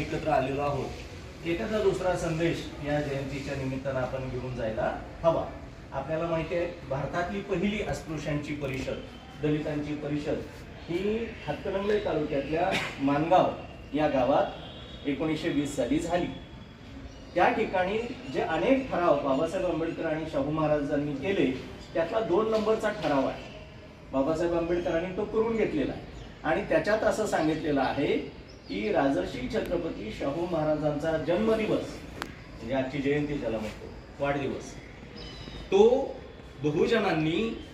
एकत्र आलेलो आहोत. एखादा दुसरा संदेश या जयंतीच्या निमित्तानं आपण घेऊन जायला हवा. आपल्याला माहिती आहे भारतातली पहिली अस्पृश्यांची परिषद दलितांची परिषद ही हातकणंगले तालुक्यातल्या मानगाव या गावात एकोणीसशे वीस साली झाली. त्या ठिकाणी जे अनेक ठराव बाबासाहेब आंबेडकर आणि शाहू महाराजांनी केले त्यातला दोन नंबरचा ठराव आहे. बाबासाहेब आंबेडकरांनी तो करून घेतलेला आहे. आणि त्याच्यात असं सांगितलेलं आहे की राजर्षी छत्रपती शाहू महाराजांचा जन्मदिवस म्हणजे आजची जयंती ज्याला म्हणतो वाढदिवस. तो बहुजनांनी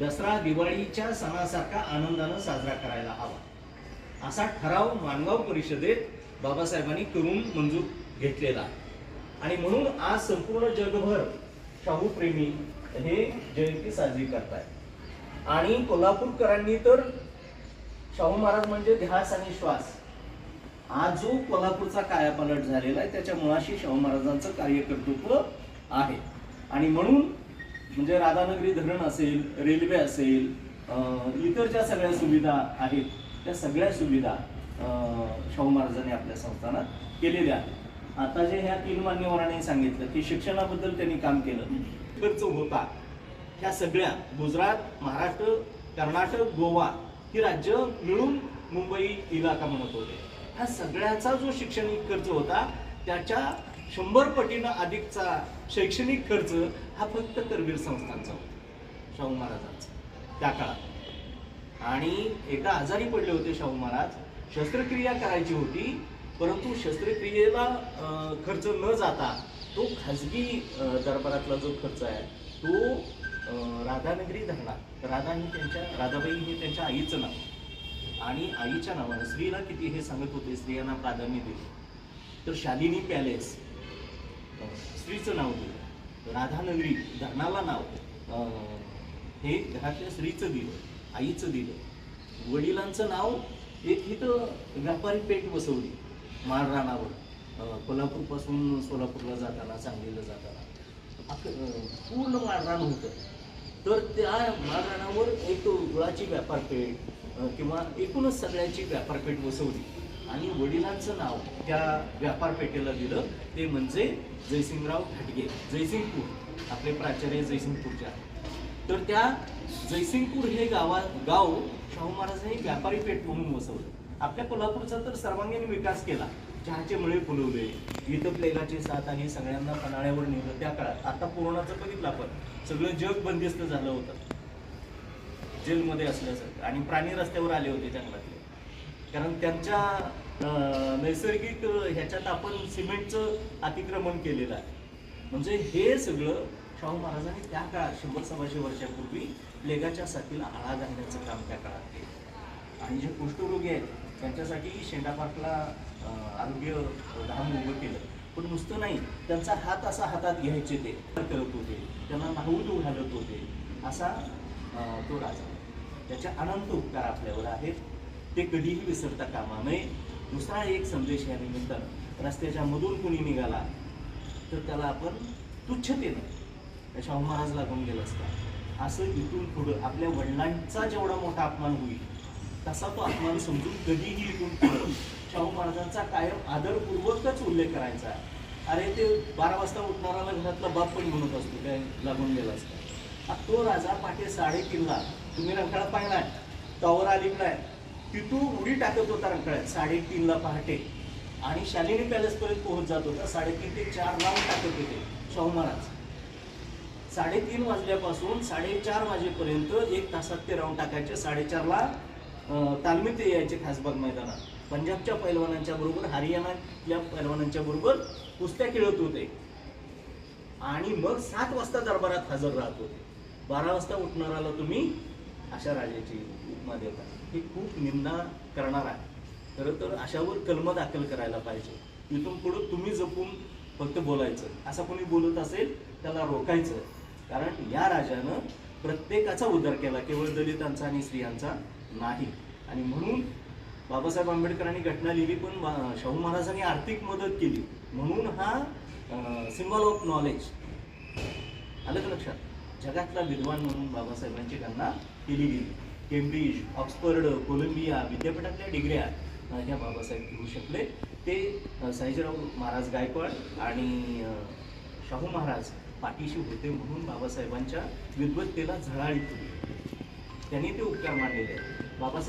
दसरा दिवाळीच्या सणासारखा आनंदानं साजरा करायला हवा. असा ठराव मानगाव परिषदेत बाबासाहेबांनी करून मंजूर घेतलेला. आणि म्हणून आज संपूर्ण जगभर शाहू प्रेमी हे जयंती साजरी करतायत. आणि कोल्हापूरकरांनी तर शाहू महाराज म्हणजे ध्यास आणि श्वास. हा जो कोल्हापूरचा कायापालट झालेला आहे त्याच्या मुळाशी शाहू महाराजांचं कार्यकर्तृत्व आहे. आणि म्हणून म्हणजे राधानगरी धरण असेल रेल्वे असेल अं, इतर ज्या सगळ्या सुविधा आहेत त्या सगळ्या सुविधा शाहू महाराजांनी आपल्या संस्थानात केलेल्या आहेत. आता जे ह्या तीन मान्यवरांनी सांगितलं की शिक्षणाबद्दल त्यांनी काम केलं खर्च होता. ह्या सगळ्या गुजरात महाराष्ट्र कर्नाटक गोवा ही राज्य मिळून मुंबई इलाका म्हणत होते. ह्या सगळ्याचा जो शैक्षणिक खर्च होता त्याच्या शंभर पटीनं अधिकचा शैक्षणिक खर्च हा फक्त करवीर संस्थांचा होता शाहू महाराजांचा त्या काळात. आणि एकदा आजारी पडले होते शाहू महाराज शस्त्रक्रिया करायची होती परंतु शस्त्रक्रियेला खर्च न जाता तो खाजगी दरबारातला जो खर्च आहे तो राधानगरी धरला. राधा ही त्यांच्या राधाबाई हे त्यांच्या आईचं नाव. आणि आईच्या नावानं स्त्रीला किती हे सांगत होते स्त्रियांना प्राधान्य दिले. तर शालिनी पॅलेस स्त्रीचं नाव दिलं. राधानगरी धरणाला नाव. हे घरातल्या स्त्रीचं दिलं आईचं दिलं. वडिलांचं नाव एक इथं व्यापारी पेठ बसवली माळरानावर कोल्हापूरपासून सोलापूरला जाताना सांगलीला जाताना. पूर्ण माळरान होतं. तर त्या महाराणावर एक गुळाची व्यापारपेठ किंवा एकूणच सगळ्यांची व्यापारपेठ बसवली. आणि वडिलांचं नाव त्या व्यापारपेठेला दिलं. ते म्हणजे जयसिंगराव घाटगे जयसिंगपूर. आपले प्राचार्य जयसिंगपूरचे आहेत. तर त्या जयसिंगपूर हे गावा गाव शाहू महाराजांनी व्यापारी पेठ म्हणून बसवलं. आपल्या कोल्हापूरचा तर सर्वांगीण विकास केला. चहाचे मळे फुलवले इथं प्लेगाची साथ आणि सगळ्यांना पणाळ्यावर नेलं त्या काळात. आता कोरोनाचं बघितलं आपण सगळं जग बंदिस्त झालं होतं. जेलमध्ये असल्यासारखं. आणि प्राणी रस्त्यावर आले होते जंगलातले. कारण त्यांच्या नैसर्गिक ह्याच्यात आपण सिमेंटचं अतिक्रमण केलेलं आहे. म्हणजे हे सगळं शाहू महाराजांनी त्या काळात शंभर सव्वाशे वर्षापूर्वी प्लेगाच्या साथीला आळा घालण्याचं काम त्या काळात केलं. आणि जे कुष्ठरोगी आहेत त्यांच्यासाठी शेंडा पार्कला आरोग्य धाम उभं केलं. पण नुसतं नाही त्यांचा हात असा हातात घ्यायचे ते. करत होते. त्यांना नाहूद घालत होते. असा तो राजा. त्याच्या अनंत उपकार आपल्यावर आहेत. ते कधीही विसरता कामा नये. दुसरा एक संदेश या निमित्तानं रस्त्याच्या मधून कुणी निघाला तर त्याला आपण तुच्छतेनं शाहू महाराज लागून गेला असता. असं इथून पुढं आपल्या वडिलांचा जेवढा मोठा अपमान होईल तसा तो आत्माला समजून कधीही इथून पुढं शाहू महाराजांचा कायम आदरपूर्वकच उल्लेख करायचा आहे. अरे ते बारा वाजता उठणाराला घरातला बाप पण म्हणत असतो काय लागून गेला असतो? तो राजा पाठी साडेतीनला तुम्ही रंकाळा पाहिलाय? टॉवर आलिकलाय तिथून उडी टाकत होता रंकाळ्यात साडेतीनला पहाटे. आणि शालिनी पॅलेस पर्यंत पोहोच जात होता साडेतीन ते चार लावून टाकत होते शाहू महाराज. साडेतीन वाजल्यापासून साडेचार वाजेपर्यंत एक तासात ते राऊंड टाकायचे साडेचारला तालमीत यायचे खासबाग मैदानात. पंजाबच्या पैलवानांच्या बरोबर हरियाणातल्या पैलवानांच्या बरोबर कुस्त्या खेळत होते. आणि मग सात वाजता दरबारात हजर राहत होते. बारा वाजता उठणाराला तुम्ही अशा राजाची उपमा देता हे खूप निंदा करणार आहे. खरं तर अशावर कलम दाखल करायला पाहिजे. इथून पुढं तुम्ही जपून फक्त बोलायचं. असं कोणी बोलत असेल त्याला रोखायचं. कारण या राजानं प्रत्येकाचा उद्धार केला. केवळ दलितांचा आणि स्त्रियांचा. नाही. आणि म्हणून बाबासाहेब आंबेडकरांनी घटना लिहिली पण शाहू महाराजांनी आर्थिक मदत केली. म्हणून हा सिम्बॉल ऑफ नॉलेज आलं का लक्षात? जगातला विद्वान म्हणून बाबासाहेबांची गणना केली गेली. केम्ब्रिज ऑक्सफर्ड कोलंबिया विद्यापीठातल्या डिग्र्या ह्या बाबासाहेब घेऊ शकले. ते अ, सयाजीराव महाराज गायकवाड आणि शाहू महाराज पाठीशी होते म्हणून बाबासाहेबांच्या विद्वत्तेला झळाळी होती त्यांनी ते उपकार मानलेले आहेत बाबासाहेब